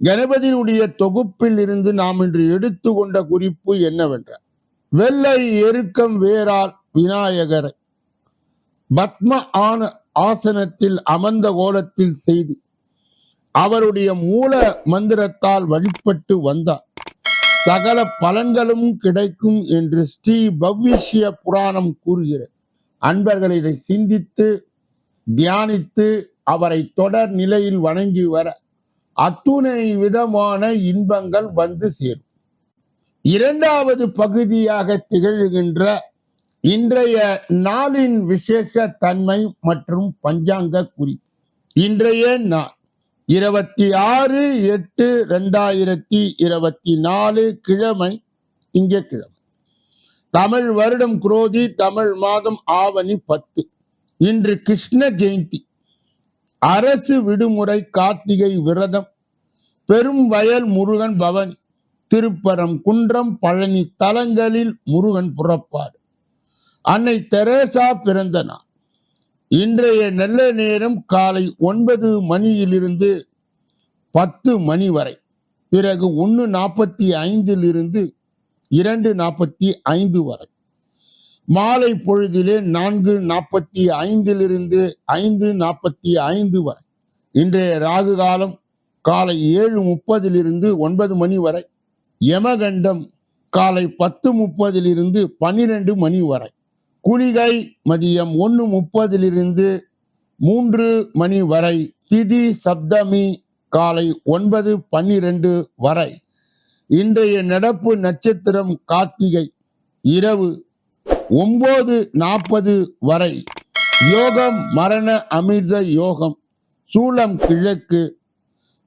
கணபதியினுடைய தொகுப்பில் இருந்து நாம் இன்று எடுத்துக்கொண்ட குறிப்பு என்னவென்ற வெள்ளை எருக்கம் வேறால் விநாயகரை பத்ம ஆன ஆசனத்தில் அமர்ந்த கோலத்தில் செய்து அவருடைய மூல மந்திரத்தால் வழிபட்டு வந்தார். சகல பலன்களும் கிடைக்கும் என்று ஸ்ரீ பவ்யஷ்ய புராணம் கூறுகிறது. அன்பர்கள் இதை சிந்தித்து தியானித்து அவரை தொடர் நிலையில் வணங்கி வர அத்துணை விதமான இன்பங்கள் வந்து சேரும். இரண்டாவது பகுதியாக திகழ்கின்ற இன்றைய நாளின் விசேஷ தன்மை மற்றும் பஞ்சாங்க குறி இன்றைய நாள் இருபத்தி ஆறு எட்டு ரெண்டாயிரத்தி இருபத்தி நாலு கிழமை திங்கட்கிழமை தமிழ் வருடம் குரோதி தமிழ் மாதம் ஆவணி பத்து. இன்று கிருஷ்ண ஜெயந்தி. அரசு விடுமுறை கார்த்திகை விரதம். பெரும் வயல் முருகன் பவனி. திருப்பரம் குன்றம் பழனி தலங்களில் முருகன் புறப்பாடு. அன்னை தெரேசா பிறந்த நாள். இன்றைய நல்ல நேரம் காலை ஒன்பது மணியிலிருந்து பத்து மணி வரை. பிறகு ஒன்று நாற்பத்தி ஐந்திலிருந்து இரண்டு நாற்பத்தி ஐந்து வரை. மாலை பொழுதிலே நான்கு நாற்பத்தி ஐந்திலிருந்து ஐந்து நாற்பத்தி ஐந்து வரை. இன்றைய ராகு காலம் காலை ஏழு முப்பதிலிருந்து ஒன்பது மணி வரை. யமகண்டம் காலை பத்து முப்பதிலிருந்து பன்னிரெண்டு மணி வரை. குளிகை மதியம் ஒன்று முப்பதிலிருந்து மூன்று மணி வரை. திதி சப்தமி காலை ஒன்பது பன்னிரண்டு வரை. இன்றைய நடப்பு நட்சத்திரம் கார்த்திகை இரவு ஒன்பது நாற்பது வரை யோகம் மரண அமிர்த யோகம் சூளம் கிழக்கு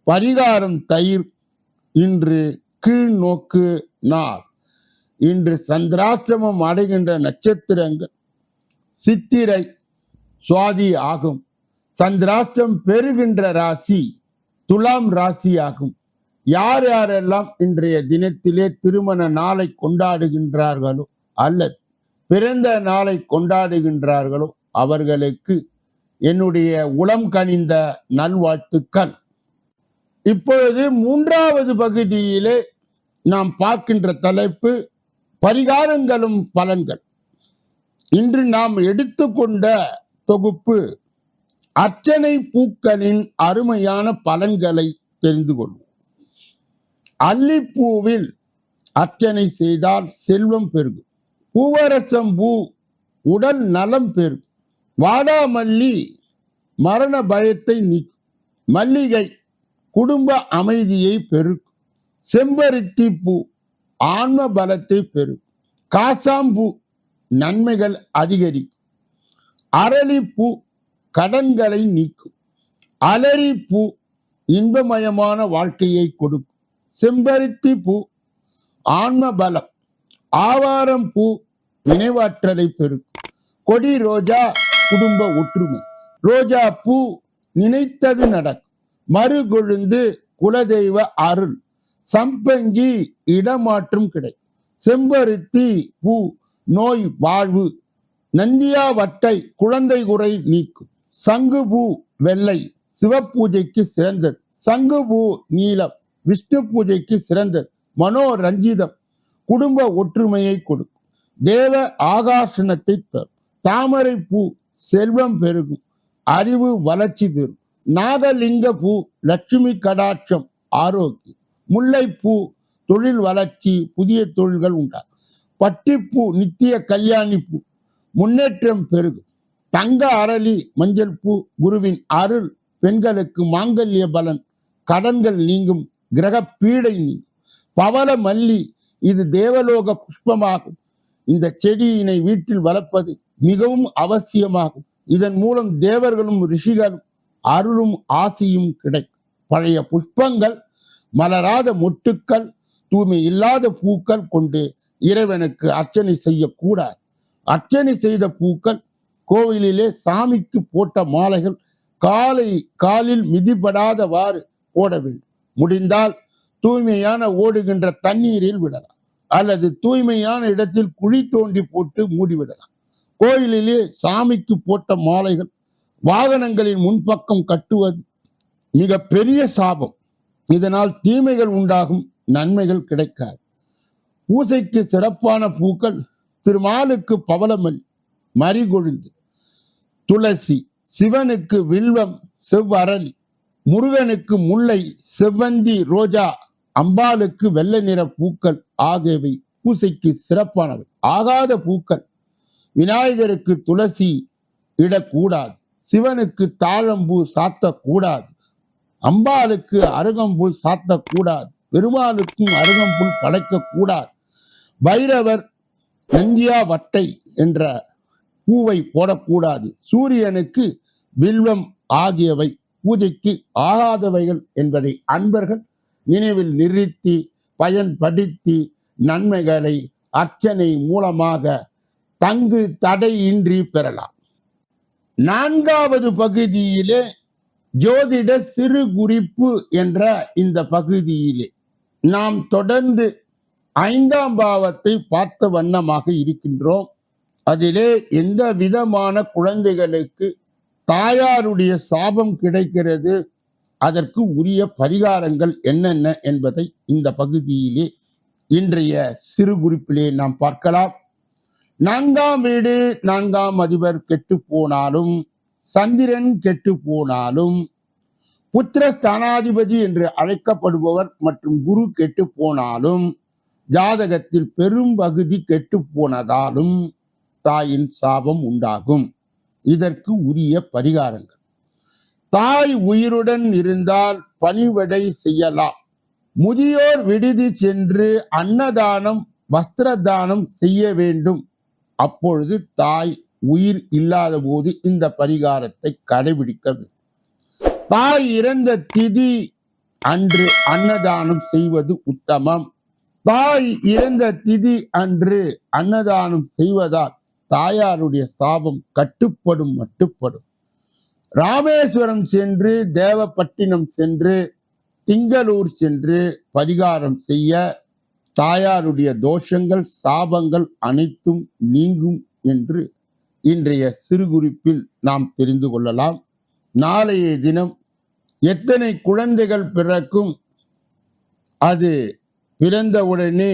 பரிகாரம் தயிர் இன்று கீழ் நோக்கு நாள். இன்று சந்திராசிரமம் அடைகின்ற நட்சத்திரங்கள் சித்திரை சுவாதி ஆகும். சந்திராஷ்டம் பெறுகின்ற ராசி துலாம் ராசி ஆகும். யார் யாரெல்லாம் இன்றைய தினத்திலே திருமண நாளை கொண்டாடுகின்றார்களோ அல்லது பிறந்த நாளை கொண்டாடுகின்றார்களோ அவர்களுக்கு என்னுடைய உளம் கனிந்த நல்வாழ்த்துக்கள். இப்பொழுது மூன்றாவது பகுதியிலே நாம் பார்க்கின்ற தலைப்பு பரிகாரங்களும் பலன்கள். இன்று நாம் எடுத்துக்கொண்ட தொகுப்பு அர்ச்சனை பூக்களின் அருமையான பலன்களை தெரிந்து கொள்வோம். அல்லிப்பூவில் அர்ச்சனை செய்தால் செல்வம் பெருகும். பூவரசம்பூ உடல் நலம் பெறும். வாடாமல்லி மரண பயத்தை நீக்கும் மல்லிகை குடும்ப அமைதியை பெருக்கும். செம்பருத்தி பூ ஆன்ம பலத்தை பெறும். காசாம்பூ நன்மைகள் அதிகரிக்கும். அரளிப்பூ கடன்களை நீக்கும். அலரிப்பூ இன்பமயமான வாழ்க்கையை கொடுக்கும். செம்பருத்தி பூ ஆன்ம பலம் ஆவாரம் பூ நினைவாற்றலை பெருக்கும். கொடி ரோஜா குடும்ப ஒற்றுமை. ரோஜா பூ நினைத்தது நடக்கும். மறுகொழுந்து குலதெய்வ அருள். சம்பங்கி இடமாற்றம் கிடைக்கும். செம்பருத்தி பூ நோய் வாழ்வு. நந்தியாவட்டை குழந்தை குறை நீக்கும். சங்கு பூ வெள்ளை சிவப்பூஜைக்கு சிறந்தது. சங்கு பூ நீலம் விஷ்ணு பூஜைக்கு சிறந்தது. மனோரஞ்சிதம் குடும்ப ஒற்றுமையை கொடுக்கும் தேவ ஆகாசனத்தை தரும். தாமரை பூ செல்வம் பெருகும். அறிவு வளர்ச்சி பெறும் நாகலிங்க பூ லட்சுமி கடாட்சம் ஆரோக்கியம். முல்லைப்பூ தொழில் வளர்ச்சி புதிய தொழில்கள் உண்டாகும். பட்டிப்பூ நித்திய கல்யாணி பூ முன்னேற்றம் பெருகும். தங்க அரளி மஞ்சள் பூ குருவின் அருள் பெண்களுக்கு மாங்கல்ய பலன். கடன்கள் நீங்கும். கிரக பீடை நீங்கும். பவள மல்லி இது தேவலோக புஷ்பமாகும். இந்த செடியினை வீட்டில் வளர்ப்பது மிகவும் அவசியமாகும். இதன் மூலம் தேவர்களும் ரிஷிகளும் அருளும் ஆசியும் கிடைக்கும். பழைய புஷ்பங்கள் மலராத மொட்டுக்கள் தூய்மை இல்லாத பூக்கள் கொண்டு இறைவனுக்கு அர்ச்சனை செய்யக்கூடாது. அர்ச்சனை செய்த பூக்கள் கோவிலிலே சாமிக்கு போட்ட மாலைகள் காலை காலில் மிதிபடாதவாறு போட வேண்டும். முடிந்தால் தூய்மையான ஓடுகின்ற தண்ணீரில் விடலாம். அல்லது தூய்மையான இடத்தில் குழி தோண்டி போட்டு மூடிவிடலாம். கோயிலிலே சாமிக்கு போட்ட மாலைகள் வாகனங்களின் முன்பக்கம் கட்டுவது மிக பெரிய சாபம். இதனால் தீமைகள் உண்டாகும் நன்மைகள் கிடைக்காது. பூசைக்கு சிறப்பான பூக்கள் திருமாலுக்கு பவளமல் மறிகொழுந்து துளசி சிவனுக்கு வில்வம் செவ்வரளி முருகனுக்கு முல்லை செவ்வந்தி ரோஜா அம்பாளுக்கு வெள்ளை நிற பூக்கள் ஆகியவை பூசைக்கு சிறப்பானவை. ஆகாத பூக்கள் விநாயகருக்கு துளசி இடக்கூடாது. சிவனுக்கு தாழம்பூ சாத்தக்கூடாது. அம்பாளுக்கு அருகம்புல் சாத்தக்கூடாது. பெருமாளுக்கும் அருகம்புல் படைக்கக்கூடாது. பைரவர் நந்தியா வட்டை என்ற பூவை போடக்கூடாது. சூரியனுக்கு வில்வம் ஆகியவை பூஜைக்கு ஆகாதவைகள் என்பதை அன்பர்கள் நினைவில் நிறுத்தி பயன்படுத்தி நன்மைகளை அர்ச்சனை மூலமாக தங்கு தடையின்றி பெறலாம். நான்காவது பகுதியிலே ஜோதிட சிறு குறிப்பு என்ற இந்த பகுதியிலே நாம் தொடர்ந்து ஐந்தாம் பாவத்தை பார்த்த வண்ணமாக இருக்கின்றோம். அதிலே எந்த விதமான குழந்தைகளுக்கு தாயாருடைய சாபம் கிடைக்கிறது அதற்கு உரிய பரிகாரங்கள் என்னென்ன என்பதை இந்த பகுதியிலே இன்றைய சிறு குறிப்பிலே நாம் பார்க்கலாம். நான்காம் வீடு நான்காம் அதிபர் கெட்டு போனாலும் சந்திரன் கெட்டு போனாலும் புத்திர ஸ்தானாதிபதி என்று அழைக்கப்படுபவர் மற்றும் குரு கெட்டு போனாலும் ஜாதகத்தில் பெரும் பகுதி கெட்டு போனதாலும் தாயின் சாபம் உண்டாகும். இதற்கு உரிய பரிகாரங்கள். தாய் உயிருடன் இருந்தால் பணிவிடை செய்யலாம். முதியோர் விடுதி சென்று அன்னதானம் வஸ்திரதானம் செய்ய வேண்டும். அப்பொழுது தாய் உயிர் இல்லாத போது இந்த பரிகாரத்தை கடைபிடிக்க வேண்டும். தாய் இறந்த திதி அன்று அன்னதானம் செய்வது உத்தமம். தாய் இறந்த திதி அன்று அன்னதானம் செய்வதால் தாயாருடைய சாபம் கட்டுப்படும் மட்டுப்படும். ராமேஸ்வரம் சென்று தேவப்பட்டினம் சென்று திங்களூர் சென்று பரிகாரம் செய்ய தாயாருடைய தோஷங்கள் சாபங்கள் அனைத்தும் நீங்கும் என்று இன்றைய சிறுகுறிப்பில் நாம் தெரிந்து கொள்ளலாம். நாளைய தினம் எத்தனை குழந்தைகள் பிறக்கும்? அது பிறந்தவுடனே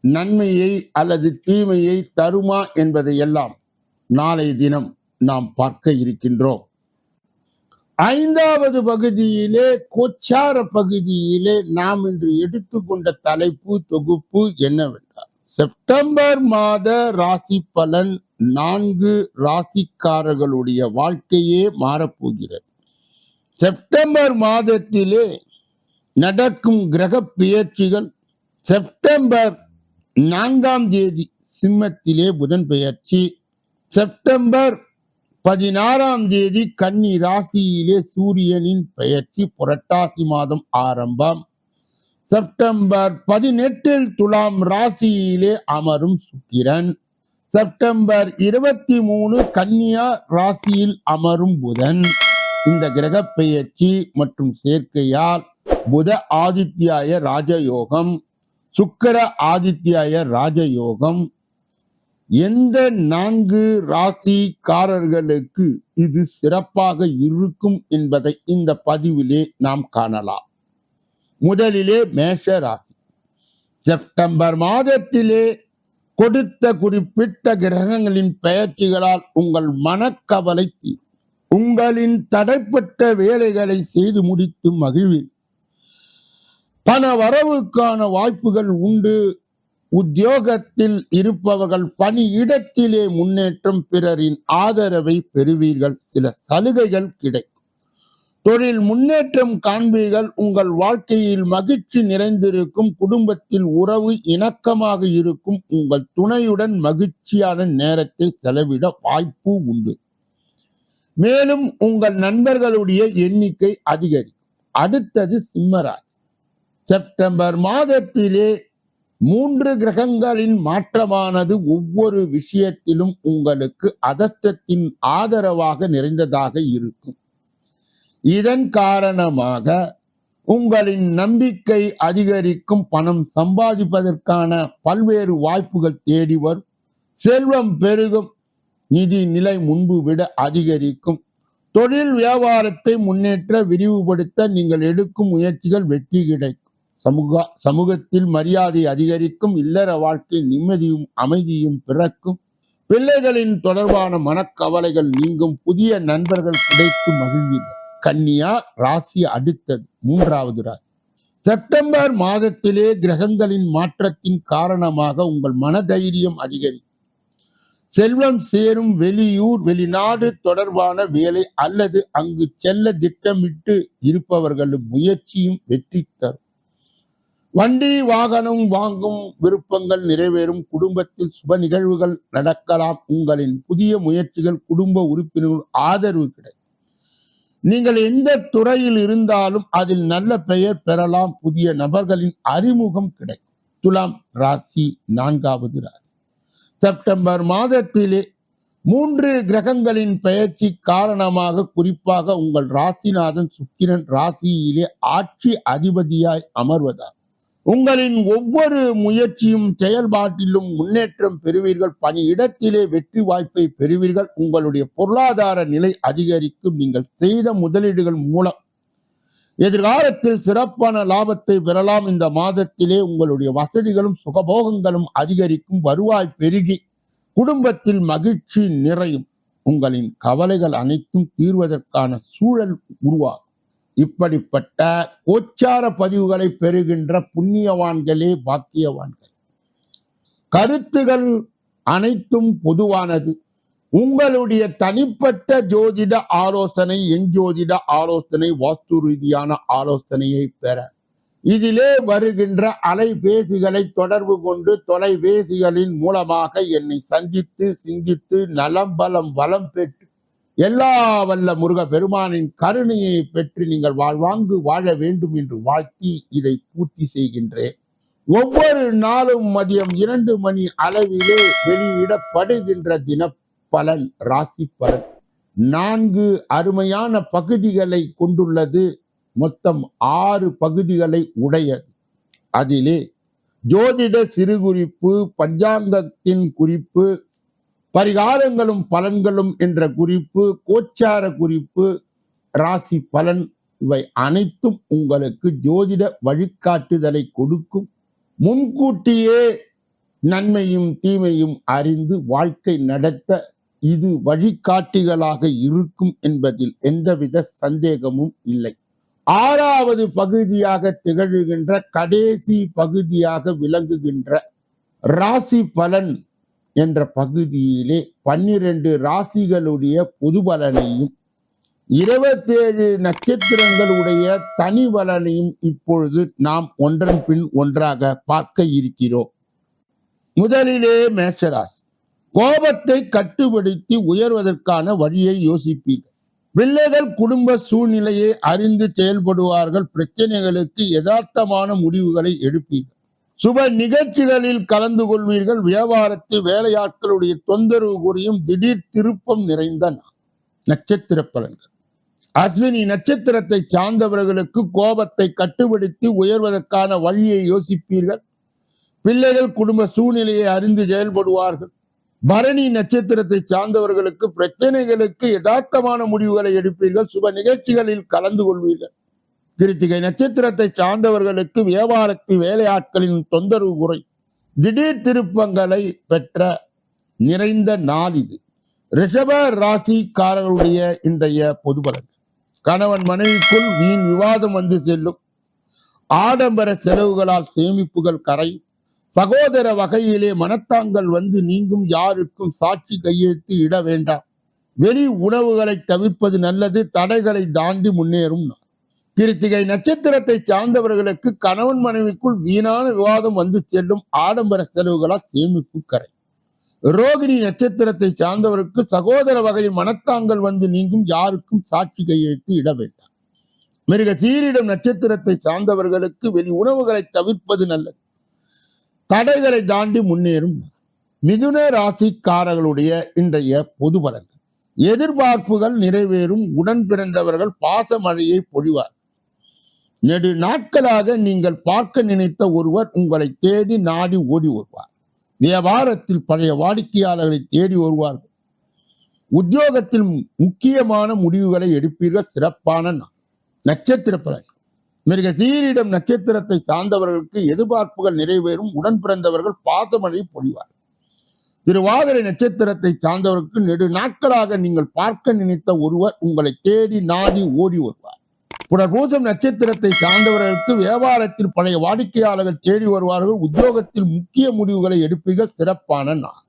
நன்மையை அல்லது தீமையை தருமா என்பதையெல்லாம் நாளை தினம் நாம் பார்க்க இருக்கின்றோம். ஐந்தாவது பகுதியிலே கொச்சார பகுதியிலே நாம் இன்று எடுத்துக்கொண்ட தலைப்பு தொகுப்பு என்னவென்றால் செப்டம்பர் மாத ராசி பலன் நான்கு ராசிக்காரர்களுடைய வாழ்க்கையே மாறப்போகிறது. செப்டம்பர் மாதத்திலே நடக்கும் கிரக பெயர்ச்சிகள் செப்டம்பர் நான்காம் தேதி சிம்மத்திலே புதன் பெயர்ச்சி செப்டம்பர் பதினாறாம் தேதி கன்னி ராசியிலே சூரியனின் பெயர்ச்சி புரட்டாசி மாதம் ஆரம்பம். செப்டம்பர் பதினெட்டில் துலாம் ராசியிலே அமரும் சுக்கிரன். செப்டம்பர் இருபத்தி மூணு கன்னியா ராசியில் அமரும் புதன். இந்த கிரக பெயர்ச்சி மற்றும் சேர்க்கையால் புத ஆதித்யாய ராஜயோகம் சுக்கிர ஆதித்யாய ராஜயோகம் எந்த நான்கு ராசிக்காரர்களுக்கு இது சிறப்பாக இருக்கும் என்பதை இந்த பதிவிலே நாம் காணலாம். முதலிலே மேஷ ராசி. செப்டம்பர் மாதத்திலே கொடுத்த குறிப்பிட்ட கிரகங்களின் பெயர்ச்சிகளால் உங்கள் மனக்கவலை தீரும். உங்களின் தடைப்பட்ட வேலைகளை செய்து முடித்து மகிழ்வீர். பண வரவுக்கான வாய்ப்புகள் உண்டு. உத்தியோகத்தில் இருப்பவர்கள் பணியிடத்திலே முன்னேற்றம் பிறரின் ஆதரவை பெறுவீர்கள். சில சலுகைகள் கிடைக்கும். தொழில் முன்னேற்றம் காண்பீர்கள். உங்கள் வாழ்க்கையில் மகிழ்ச்சி நிறைந்திருக்கும். குடும்பத்தில் உறவு இணக்கமாக இருக்கும். உங்கள் துணையுடன் மகிழ்ச்சியான நேரத்தை செலவிட வாய்ப்பு உண்டு. மேலும் உங்கள் நண்பர்களுடைய எண்ணிக்கை அதிகரிக்கும். அடுத்தது சிம்மராசி செப்டம்பர் மாதத்திலே மூன்று கிரகங்களின் மாற்றமானது ஒவ்வொரு விஷயத்திலும் உங்களுக்கு அதட்டத்தின் ஆதரவாக நிறைந்ததாக இருக்கும். இதன் காரணமாக உங்களின் நம்பிக்கை அதிகரிக்கும் பணம் சம்பாதிப்பதற்கான பல்வேறு வாய்ப்புகள் தேடி வரும். செல்வம் பெருகும் நிதி நிலை முன்பு விட அதிகரிக்கும். தொழில் வியாபாரத்தை முன்னேற்ற விரிவுபடுத்த நீங்கள் எடுக்கும் முயற்சிகள் வெற்றி கிடைக்கும். சமூக சமூகத்தில் மரியாதை அதிகரிக்கும் இல்லற வாழ்க்கை நிம்மதியும் அமைதியும் பிறக்கும். பிள்ளைகளின் தொடர்பான மனக்கவலைகள் நீங்கும் புதிய நண்பர்கள் கிடைத்து மகிழ்வீர்கள். கன்னியா ராசி அடுத்தது மூன்றாவது ராசி. செப்டம்பர் மாதத்திலே கிரகங்களின் மாற்றத்தின் காரணமாக உங்கள் மனதைரியம் அதிகரிக்கும். செல்வம் சேரும் வெளியூர் வெளிநாடு தொடர்பான வேலை அல்லது அங்கு செல்ல திட்டமிட்டு இருப்பவர்களும் முயற்சியும் வெற்றி தரும். வண்டி வாகனம் வாங்கும் விருப்பங்கள் நிறைவேறும். குடும்பத்தில் சுப நிகழ்வுகள் நடக்கலாம். உங்களின் புதிய முயற்சிகள் குடும்ப உறுப்பினர்கள் ஆதரவு கிடைக்கும். நீங்கள் எந்த துறையில் இருந்தாலும் அதில் நல்ல பெயர் பெறலாம். புதிய நபர்களின் அறிமுகம் கிடைக்கும். துலாம் ராசி நான்காவது ராசி. செப்டம்பர் மாதத்திலே மூன்று கிரகங்களின் பெயர்ச்சி காரணமாக குறிப்பாக உங்கள் ராசிநாதன் சுக்கிரன் ராசியிலே ஆட்சி அதிபதியாய் அமர்வதால் உங்களின் ஒவ்வொரு முயற்சியும் செயல்பாட்டிலும் முன்னேற்றம் பெறுவீர்கள். பணியிடத்திலே வெற்றி வாய்ப்பை பெறுவீர்கள். உங்களுடைய பொருளாதார நிலை அதிகரிக்கும். நீங்கள் செய்த முதலீடுகள் மூலம் எதிர்காலத்தில் சிறப்பான லாபத்தை பெறலாம். இந்த மாதத்திலே உங்களுடைய வசதிகளும் சுகபோகங்களும் அதிகரிக்கும். வருவாய் பெருகி குடும்பத்தில் மகிழ்ச்சி நிறையும். உங்களின் கவலைகள் அனைத்தும் தீர்வதற்கான சூழல் உருவாகும். இப்படிப்பட்ட கோச்சார பதிவுகளை பெறுகின்ற புண்ணியவான்களே பாக்கியவான்கள். கருத்துகள் அனைத்தும் பொதுவானது. உங்களுடைய தனிப்பட்ட ஜோதிட ஆலோசனை எஞ்சோதிட ஆலோசனை வாஸ்து ரீதியான ஆலோசனையை பெற. இதிலே வருகின்ற அலைபேசிகளை தொடர்பு கொண்டு தொலைபேசிகளின் மூலமாக என்னை சந்தித்து சிந்தித்து நலம் பலம் வளம் பெற்று எல்லா வல்ல முருக பெருமானின் கருணையை பெற்று நீங்கள் வாழ்வாங்கு வாழ வேண்டும் என்று வாழ்த்தி இதை பூர்த்தி செய்கின்றேன். ஒவ்வொரு நாளும் மதியம் இரண்டு மணி அளவிலே வெளியிடப்படுகின்ற தின பலன் ராசி பலன் நான்கு அருமையான பகுதிகளை கொண்டுள்ளது. மொத்தம் ஆறு பகுதிகளை உடையது. அதிலே ஜோதிட சிறுகுறிப்பு பஞ்சாங்கத்தின் குறிப்பு பரிகாரங்களும் பலன்களும் என்ற குறிப்பு கோச்சார குறிப்பு ராசி பலன் இவை அனைத்தும் உங்களுக்கு ஜோதிட வழிகாட்டுதலை கொடுக்கும். முன்கூட்டியே நன்மையும் தீமையும் அறிந்து வாழ்க்கை நடத்த இது வழிகாட்டிகளாக இருக்கும் என்பதில் எந்தவித சந்தேகமும் இல்லை. ஆறாவது பகுதியாக திகழ்கின்ற கடைசி பகுதியாக விளங்குகின்ற ராசி பலன் என்ற பகுதியிலே பன்னிரண்டு ராசிகளுடைய பொது பலனையும் இருபத்தேழு நட்சத்திரங்களுடைய தனி பலனையும் இப்பொழுது நாம் ஒன்றன் பின் ஒன்றாக பார்க்க இருக்கிறோம். முதலிலே மேஷராசி. கோபத்தை கட்டுப்படுத்தி உயர்வதற்கான வழியை யோசிப்பீர்கள். பிள்ளைகள் குடும்ப சூழ்நிலையை அறிந்து செயல்படுவார்கள். பிரச்சனைகளுக்கு யதார்த்தமான முடிவுகளை எடுப்பீர்கள். சுப நிகழ்ச்சிகளில் கலந்து கொள்வீர்கள். வியாபாரத்தில் வேலையாட்களுடைய தொந்தரவு குறியும் திடீர் திருப்பம் நிறைந்த நட்சத்திர பலன்கள். அஸ்வினி நட்சத்திரத்தை சார்ந்தவர்களுக்கு கோபத்தை கட்டுப்படுத்தி உயர்வதற்கான வழியை யோசிப்பீர்கள். பிள்ளைகள் குடும்ப சூழ்நிலையை அறிந்து செயல்படுவார்கள். பரணி நட்சத்திரத்தை சார்ந்தவர்களுக்கு பிரச்சனைகளுக்கு யதார்த்தமான முடிவுகளை எடுப்பீர்கள். சுப நிகழ்ச்சிகளில் கலந்து கொள்வீர்கள். கிருத்திகை நட்சத்திரத்தை சார்ந்தவர்களுக்கு வியாபாரத்து வேலையாட்களின் தொந்தரவு குறை. திடீர் திருப்பங்களை பெற்ற நிறைந்த நாள் இது. ரிஷப ராசிக்காரர்களுடைய இன்றைய பொது பலன். கணவன் மனைவிக்குள் வீண் விவாதம் வந்து செல்லும். ஆடம்பர செலவுகளால் சேமிப்புகள் கரையும் சகோதர வகையிலே மனத்தாங்கள் வந்து நீங்கும் யாருக்கும் சாட்சி கையெழுத்து இட வேண்டாம். வெளி உணவுகளை தவிர்ப்பது நல்லது தடைகளை தாண்டி முன்னேறும் நான் கிருத்திகை நட்சத்திரத்தை சார்ந்தவர்களுக்கு கணவன் மனைவிக்குள் வீணான விவாதம் வந்து செல்லும் ஆடம்பர செலவுகளால் சேமிப்பு கரை. ரோகிணி நட்சத்திரத்தை சார்ந்தவருக்கு சகோதர வகையில் மனத்தாங்கள் வந்து நீங்கும் யாருக்கும் சாட்சி கையெழுத்து இட வேண்டாம். மிருக சீரிடம் நட்சத்திரத்தை சார்ந்தவர்களுக்கு வெளி உணவுகளை தவிர்ப்பது நல்லது. தடைகளை தாண்டி முன்னேறும் மிதுன ராசிக்காரர்களுடைய இன்றைய பொது பலன்கள். எதிர்பார்ப்புகள் நிறைவேறும். உடன் பிறந்தவர்கள் பாச மழையை பொழிவார். நெடு நாட்களாக நீங்கள் பார்க்க நினைத்த ஒருவர் உங்களை தேடி நாடி ஓடி வருவார். வியாபாரத்தில் பழைய வாடிக்கையாளர்களை தேடி வருவார்கள் உத்தியோகத்தில் முக்கியமான முடிவுகளை எடுப்பீர்கள். சிறப்பான நட்சத்திர பிறகு மிருக சீரிடம் நட்சத்திரத்தை சார்ந்தவர்களுக்கு எதிர்பார்ப்புகள் நிறைவேறும். உடன் பிறந்தவர்கள் பாதமழை பொழிவார். திருவாதிரை நட்சத்திரத்தை சார்ந்தவருக்கு நெடு நாட்களாக நீங்கள் பார்க்க நினைத்த ஒருவர் உங்களை தேடி நாடி ஓடி வருவார். புனர்பூசம் நட்சத்திரத்தை சார்ந்தவர்களுக்கு வியாபாரத்தில் பழைய வாடிக்கையாளர்கள் தேடி வருவார்கள். உத்தியோகத்தில் முக்கிய முடிவுகளை எடுப்பீர்கள். சிறப்பான நாள்.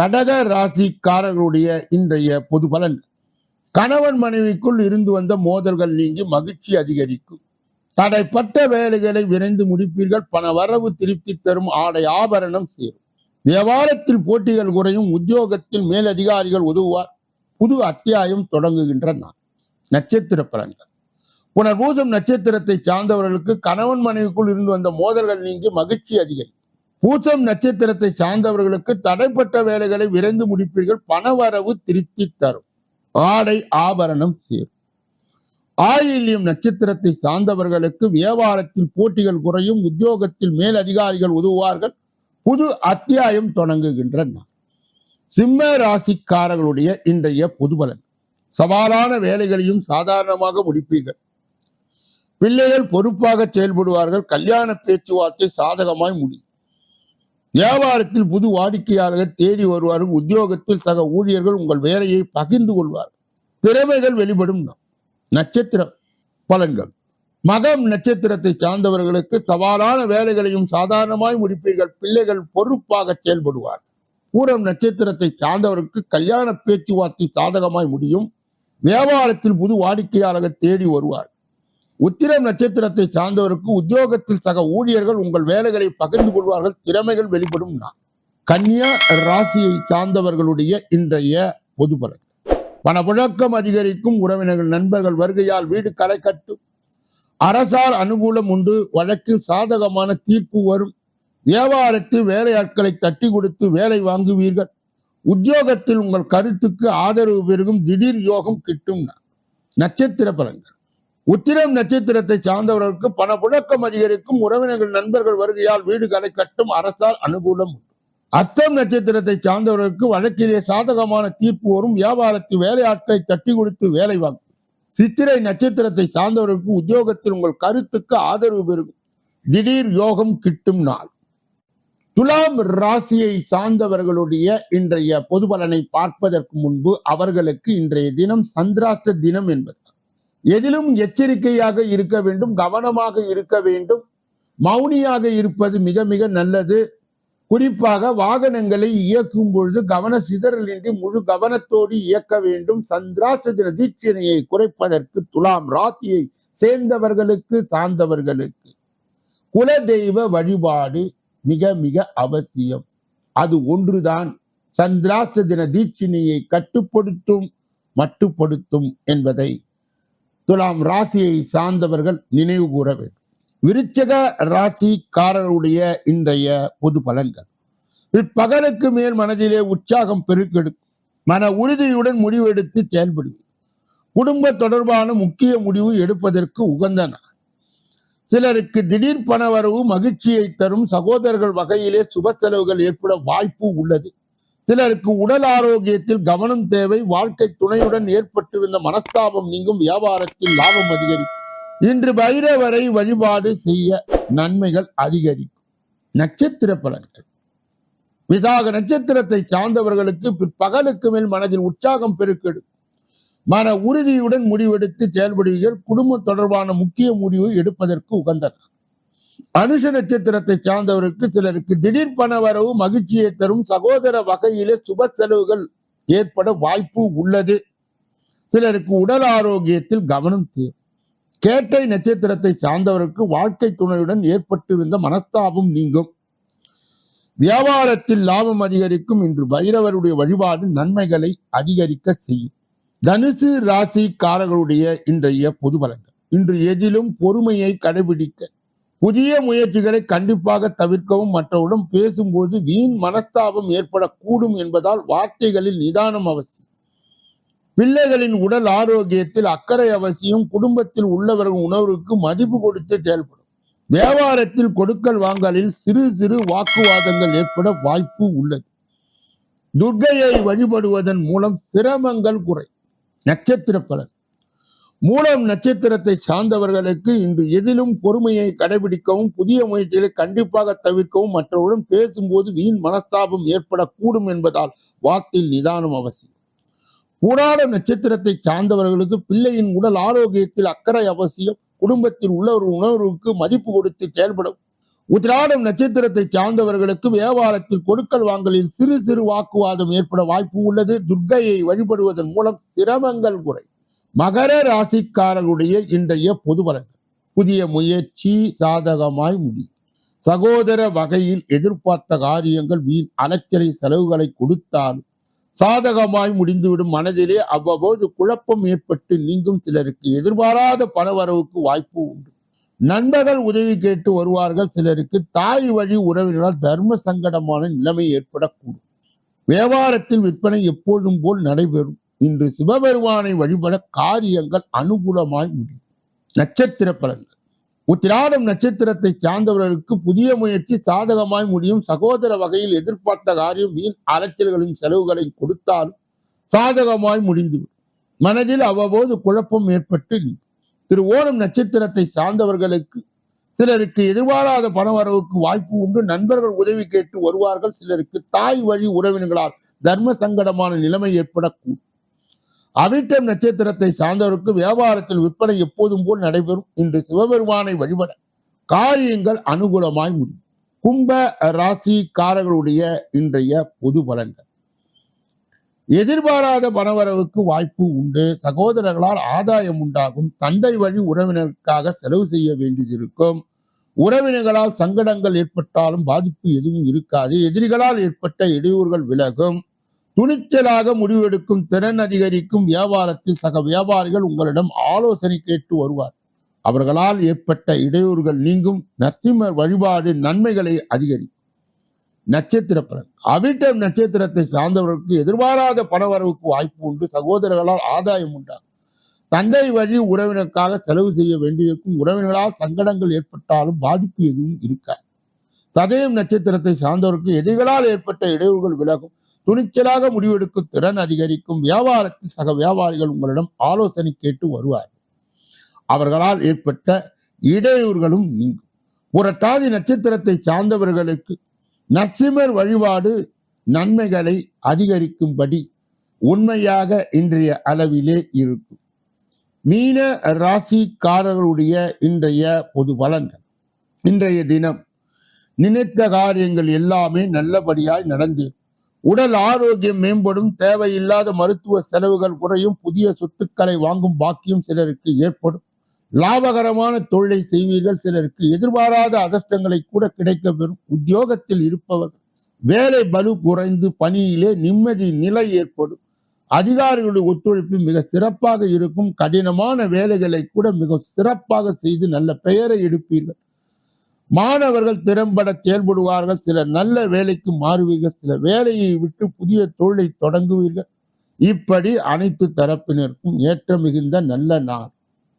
கடக ராசிக்காரர்களுடைய இன்றைய பொது பலன் கணவன் மனைவிக்குள் இருந்து வந்த மோதல்கள் நீங்கி மகிழ்ச்சி அதிகரிக்கும். தடைப்பட்ட வேலைகளை விரைந்து முடிப்பீர்கள். பண வரவு திருப்தி தரும். ஆடை ஆபரணம் சேரும். வியாபாரத்தில் போட்டிகள் குறையும். உத்தியோகத்தில் மேலதிகாரிகள் உதவுவார். புது அத்தியாயம் தொடங்குகின்ற நாள். நட்சத்திர பலன்கள். புனர்பூசம் நட்சத்திரத்தை சார்ந்தவர்களுக்கு கணவன் மனைவிக்குள் இருந்து வந்த மோதல்கள் நீங்கி மகிழ்ச்சி அதிகரிக்கும் பூசம் நட்சத்திரத்தை சார்ந்தவர்களுக்கு தடைப்பட்ட வேலைகளை விரைந்து முடிப்பீர்கள் பணவரவு திருப்தி தரும். ஆடை ஆபரணம் சேரும். ஆயில்யம் நட்சத்திரத்தை சார்ந்தவர்களுக்கு வியாபாரத்தில் போட்டிகள் குறையும் உத்தியோகத்தில் மேல் அதிகாரிகள் உதவுவார்கள் புது அத்தியாயம் தொடங்குகின்ற சிம்ம ராசிக்காரர்களுடைய இன்றைய புதுபலன். சவாலான வேலைகளையும் சாதாரணமாக முடிப்பீர்கள். பிள்ளைகள் பொறுப்பாக செயல்படுவார்கள். கல்யாண பேச்சுவார்த்தை சாதகமாய் முடியும். வியாபாரத்தில் புது வாடிக்கையாளர்கள் தேடி வருவார்கள். உத்தியோகத்தில் சக ஊழியர்கள் உங்கள் வேலையை பகிர்ந்து கொள்வார்கள். திறமைகள் வெளிப்படும் நட்சத்திர பலன்கள். மகம் நட்சத்திரத்தை சார்ந்தவர்களுக்கு சவாலான வேலைகளையும் சாதாரணமாய் முடிப்பீர்கள். பிள்ளைகள் பொறுப்பாக செயல்படுவார்கள். பூரம் நட்சத்திரத்தை சார்ந்தவருக்கு கல்யாண பேச்சுவார்த்தை சாதகமாய் முடியும். வியாபாரத்தில் புது வாடிக்கையாளர்கள் தேடி வருவார் உத்திரம் நட்சத்திரத்தை சார்ந்தவருக்கு உத்தியோகத்தில் சக ஊழியர்கள் உங்கள் வேலைகளை பகிர்ந்து கொள்வார்கள் திறமைகள் வெளிப்படும் நான் கன்னியா ராசியை சார்ந்தவர்களுடைய இன்றைய பொது பலன். பணப்புழக்கம் அதிகரிக்கும் உறவினர்கள் நண்பர்கள் வருகையால் வீடு களை கட்டும். அரசால் அனுகூலம் உண்டு வழக்கில் சாதகமான தீர்ப்பு வரும். வியாபாரத்தில் வேலையாட்களை தட்டி கொடுத்து வேலை வாங்குவீர்கள். உத்தியோகத்தில் உங்கள் கருத்துக்கு ஆதரவு பெருகும் திடீர் யோகம் கிட்டும் நட்சத்திர பலன்கள். உத்திரம் நட்சத்திரத்தை சார்ந்தவர்களுக்கு பணப்புழக்கம் அதிகரிக்கும் உறவினர்கள் நண்பர்கள் வருகையால் வீடுகளை கட்டும் அரசால் அனுகூலம் அஸ்தம் நட்சத்திரத்தை சார்ந்தவர்களுக்கு வழக்கிலே சாதகமான தீர்ப்பு வரும். வியாபாரத்தில் வேலையாட்களை தட்டி கொடுத்து வேலை வாங்கும். சித்திரை நட்சத்திரத்தை சார்ந்தவர்களுக்கு உத்தியோகத்தில் உங்கள் கருத்துக்கு ஆதரவு பெருகும். திடீர் யோகம் கிட்டும் நாள். துலாம் ராசியை சார்ந்தவர்களுடைய இன்றைய பொது பலனை பார்ப்பதற்கு முன்பு அவர்களுக்கு இன்றைய தினம் சந்திராஷ்ட தினம் என்பது. எதிலும் எச்சரிக்கையாக இருக்க வேண்டும் கவனமாக இருக்க வேண்டும். மௌனியாக இருப்பது மிக மிக நல்லது. குறிப்பாக வாகனங்களை இயக்கும் பொழுது கவன சிதறலின்றி முழு கவனத்தோடு இயக்க வேண்டும். சந்திராஷ்ட தின தீட்சணையை குறைப்பதற்கு துலாம் ராத்தியை சேர்ந்தவர்களுக்கு சார்ந்தவர்களுக்கு குலதெய்வ வழிபாடு மிக மிக அவசியம். அது ஒன்றுதான். சந்திராஷ்ட தின தீட்சிணையை கட்டுப்படுத்தும் மட்டுப்படுத்தும் என்பதை துலாம் ராசியை சார்ந்தவர்கள் நினைவு கூற வேண்டும். விருச்சக ராசிக்காரருடைய இன்றைய பொது பலன்கள். பிற்பகலுக்கு மேல் மனதிலே உற்சாகம் பெருக்கெடுக்கும். மன உறுதியுடன் முடிவெடுத்து செயல்படுவீர். குடும்ப தொடர்பான முக்கிய முடிவு எடுப்பதற்கு உகந்த நாள். சிலருக்கு திடீர் பணவரவு மகிழ்ச்சியை தரும் சகோதரர்கள் வகையிலே சுப செலவுகள் ஏற்பட வாய்ப்பு உள்ளது. சிலருக்கு உடல் ஆரோக்கியத்தில் கவனம் தேவை வாழ்க்கை துணையுடன் ஏற்பட்டிருந்த மனஸ்தாபம் நீங்கும் வியாபாரத்தில் லாபம் அதிகரிக்கும். இன்று பைரவரை வழிபாடு செய்ய நன்மைகள் அதிகரிக்கும். நட்சத்திர பலன்கள். விசாக நட்சத்திரத்தை சார்ந்தவர்களுக்கு பிற்பகலுக்கு மேல் மனதில் உற்சாகம் பெருக்கெடும் மன உறுதியுடன் முடிவெடுத்து செயல்படுவீர்கள். குடும்பம் தொடர்பான முக்கிய முடிவு எடுப்பதற்கு உகந்தன அனுஷ நட்சத்திரத்தை சார்ந்தவருக்கு சிலருக்கு திடீர் பண வரவு மகிழ்ச்சியை தரும் சகோதர வகையிலே சுப செலவுகள் ஏற்பட வாய்ப்பு உள்ளது. சிலருக்கு உடல் ஆரோக்கியத்தில் கவனம் தேவை. கேட்டை நட்சத்திரத்தை சார்ந்தவருக்கு வாழ்க்கை துணையுடன் ஏற்பட்டு வந்த மனஸ்தாபம் நீங்கும். வியாபாரத்தில் லாபம் அதிகரிக்கும். இன்று பைரவருடைய வழிபாடு நன்மைகளை அதிகரிக்க செய்யும். தனுசு ராசிக்காரர்களுடைய இன்றைய பொது பலன்கள். இன்று எதிலும் பொறுமையை கடைபிடிக்க புதிய முயற்சிகளை கண்டிப்பாக தவிர்க்கவும் மற்றவுடன் பேசும்போது வீண் மனஸ்தாபம் ஏற்படக்கூடும் என்பதால் வார்த்தைகளில் நிதானம் அவசியம். பிள்ளைகளின் உடல் ஆரோக்கியத்தில் அக்கறை அவசியம் குடும்பத்தில் உள்ளவர்கள் உணர்வுக்கு மதிப்பு கொடுத்து செயல்படும். வியாபாரத்தில் கொடுக்கல் வாங்கலில் சிறு சிறு வாக்குவாதங்கள் ஏற்பட வாய்ப்பு உள்ளது. துர்கையை வழிபடுவதன் மூலம் சிரமங்கள் குறை நட்சத்திர பலன். மூலம் நட்சத்திரத்தை சார்ந்தவர்களுக்கு இன்று எதிலும் பொறுமையை கடைபிடிக்கவும் புதிய முயற்சிகளை கண்டிப்பாக தவிர்க்கவும் மற்றவருடன் பேசும்போது வீண் மனஸ்தாபம் ஏற்படக்கூடும் என்பதால் வாக்கில் நிதானம் அவசியம். பூராட நட்சத்திரத்தை சார்ந்தவர்களுக்கு பிள்ளையின் உடல் ஆரோக்கியத்தில் அக்கறை அவசியம். குடும்பத்தில் உள்ள ஒரு உணர்வுக்கு மதிப்பு கொடுத்து செயல்படும். உத்திராடம் நட்சத்திரத்தை சார்ந்தவர்களுக்கு வியாபாரத்தில் கொடுக்கல் வாங்கலில் சிறு சிறு வாக்குவாதம் ஏற்பட வாய்ப்பு உள்ளது. துர்க்கையை வழிபடுவதன் மூலம் சிரமங்கள் குறை மகர ராசிக்காரர்களுடைய இன்றைய பொது பலன்கள் புதிய முயற்சி சாதகமாய் முடியும். சகோதர வகையில் எதிர்பார்த்த காரியங்கள் வீண் அலைச்சலை செலவுகளை கொடுத்தாலும் சாதகமாய் முடிந்துவிடும் மனதிலே அவ்வப்போது குழப்பம் ஏற்பட்டு நீங்கும் சிலருக்கு எதிர்பாராத பணவரவுக்கு வாய்ப்பு உண்டு. நண்பர்கள் உதவி கேட்டு வருவார்கள் சிலருக்கு தாய் வழி உறவினரால் தர்ம சங்கடமான நிலைமை ஏற்படக்கூடும். வியாபாரத்தில் விற்பனை எப்பொழுதும் போல் நடைபெறும். இன்று சிவபெருமானை வழிபட காரியங்கள் அனுகூலமாய் முடியும். நட்சத்திர பலன்கள். உத்திராடம் நட்சத்திரத்தை சார்ந்தவர்களுக்கு புதிய முயற்சி சாதகமாய் முடியும். சகோதர வகையில் எதிர்பார்த்த காரியம் வீண் அலைச்சல்களையும் செலவுகளையும் கொடுத்தாலும் சாதகமாய் முடிந்துவிடும். மனதில் அவ்வப்போது குழப்பம் ஏற்பட்டு திரு ஓணம் நட்சத்திரத்தை சார்ந்தவர்களுக்கு சிலருக்கு எதிர்பாராத பணவரவுக்கு வாய்ப்பு உண்டு. நண்பர்கள் உதவி கேட்டு வருவார்கள். சிலருக்கு தாய் வழி உறவினர்களால் தர்ம சங்கடமான நிலைமை ஏற்படக்கூடும். அவிட்டம் நட்சத்திரத்தை சார்ந்தவருக்கு வியாபாரத்தில் விற்பனை எப்போதும் போல் நடைபெறும். இன்று சிவபெருமானை வழிபட காரியங்கள் அனுகூலமாய் முடியும். கும்ப ராசிக்காரர்களுடைய இன்றைய பொது பலன்கள். எதிர்பாராத பணவரவுக்கு வாய்ப்பு உண்டு. சகோதரர்களால் ஆதாயம் உண்டாகும். தந்தை வழி உறவினருக்காக செலவு செய்ய வேண்டியதிருக்கும் உறவினர்களால் சங்கடங்கள் ஏற்பட்டாலும் பாதிப்பு எதுவும் இருக்காது. எதிரிகளால் ஏற்பட்ட இடையூறுகள் விலகும். துணிச்சலாக முடிவெடுக்கும் திறன் அதிகரிக்கும் வியாபாரத்தில் சக வியாபாரிகள் உங்களிடம் ஆலோசனை கேட்டு வருவார். அவர்களால் ஏற்பட்ட இடையூறுகள் நீங்கும். நரசிம்மர் வழிபாடு நன்மைகளை அதிகரிக்கும் நட்சத்திர பலன். அவிட்டம் நட்சத்திரத்தை சார்ந்தவர்களுக்கு எதிர்பாராத பணவரவுக்கு வாய்ப்பு உண்டு. சகோதரர்களால் ஆதாயம் உண்டாகும். தந்தை வழி உறவினருக்காக செலவு செய்ய வேண்டியிருக்கும். உறவினர்களால் சங்கடங்கள் ஏற்பட்டாலும் பாதிப்பு எதுவும் இருக்காது. சதயம் நட்சத்திரத்தை சார்ந்தவருக்கு எதிர்களால் ஏற்பட்ட இடையூறுகள் விலகும். துணிச்சலாக முடிவெடுக்கும் திறன் அதிகரிக்கும். வியாபாரத்தில் சக வியாபாரிகள் உங்களிடம் ஆலோசனை கேட்டு வருவார். அவர்களால் ஏற்பட்ட இடையூறுகளும் நீங்கும். புரட்டாதி நட்சத்திரத்தை சார்ந்தவர்களுக்கு நரசிம்மர் வழிபாடு நன்மைகளை அதிகரிக்கும்படி உண்மையாக இன்றைய அளவிலே இருக்கும். மீன ராசிக்காரர்களுடைய இன்றைய பொது பலன்கள். இன்றைய தினம் நினைத்த காரியங்கள் எல்லாமே நல்லபடியாய் நடந்திருக்கும் உடல் ஆரோக்கியம் மேம்படும் தேவையில்லாத மருத்துவ செலவுகள் குறையும் புதிய சொத்துக்களை வாங்கும் பாக்கியம் சிலருக்கு ஏற்படும். லாபகரமான தொழிலை செய்வீர்கள் சிலருக்கு எதிர்பாராத அதிர்ஷ்டங்களை கூட கிடைக்கப்பெறும். உத்தியோகத்தில் இருப்பவர்கள் வேலை பலு குறைந்து பணியிலே நிம்மதி நிலை ஏற்படும். அதிகாரிகளுடைய ஒத்துழைப்பு மிக சிறப்பாக இருக்கும். கடினமான வேலைகளை கூட மிக சிறப்பாக செய்து நல்ல பெயரை எடுப்பீர்கள். மாணவர்கள் திறம்பட செயல்படுவார்கள். சில நல்ல வேலைக்கு மாறுவீர்கள். சில வேலையை விட்டு புதிய தொழிலை தொடங்குவீர்கள். இப்படி அனைத்து தரப்பினருக்கும் ஏற்ற மிகுந்த நல்ல நாள்.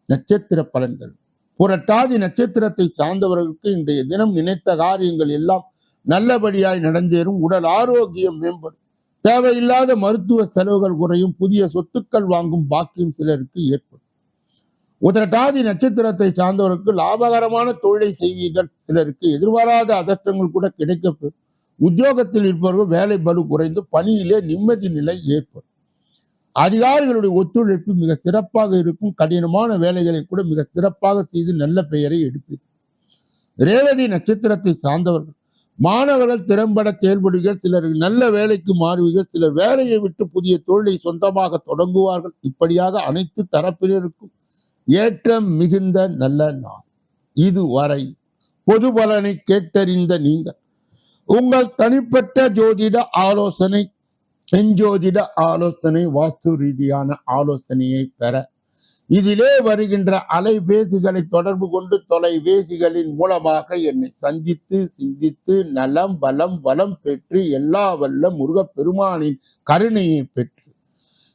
நட்சத்திர பலன்கள். புரட்டாதி நட்சத்திரத்தை சார்ந்தவர்களுக்கு இன்றைய தினம் நினைத்த காரியங்கள் எல்லாம் நல்லபடியாய் நடந்தேறும். உடல் ஆரோக்கியம் மேம்படும். தேவையில்லாத மருத்துவ செலவுகள் குறையும். புதிய சொத்துக்கள் வாங்கும் பாக்கியம் சிலருக்கு ஏற்படும். உதரட்டாதி நட்சத்திரத்தை சார்ந்தவருக்கு லாபகரமான தொழிலை செய்வீர்கள். சிலருக்கு எதிர்பாராத அதிர்ஷ்டங்கள் கூட கிடைக்கப்பெறும் உத்தியோகத்தில் இருப்பவர்கள் வேலை பலு குறைந்து பணியிலே நிம்மதி நிலை ஏற்படும். அதிகாரிகளுடைய ஒத்துழைப்பு மிக சிறப்பாக இருக்கும். கடினமான வேலைகளை கூட மிக சிறப்பாக செய்து நல்ல பெயரை எடுப்பீர்கள். ரேவதி நட்சத்திரத்தை சார்ந்தவர்கள் மாணவர்கள் திறம்பட செயல்படுவீர்கள். சிலர் நல்ல வேலைக்கு மாறுவீர்கள். சிலர் வேலையை விட்டு புதிய தொழிலை சொந்தமாக தொடங்குவார்கள். இப்படியாக அனைத்து தரப்பினருக்கும் ஏற்றம் மிகுந்த நல்ல நாள். இதுவரை பொது பலனை கேட்டறிந்த நீங்கள் உங்கள் தனிப்பட்ட ஜோதிட ஆலோசனை செஞ்சோதிட ஆலோசனை வாஸ்து ரீதியான ஆலோசனையை பெற இதிலே வருகின்ற அலைபேசிகளை தொடர்பு கொண்டு தொலைபேசிகளின் மூலமாக என்னை சந்தித்து சிந்தித்து நலம் பலம் வளம் பெற்று எல்லா வல்ல முருகப்பெருமானின் கருணையை பெற்று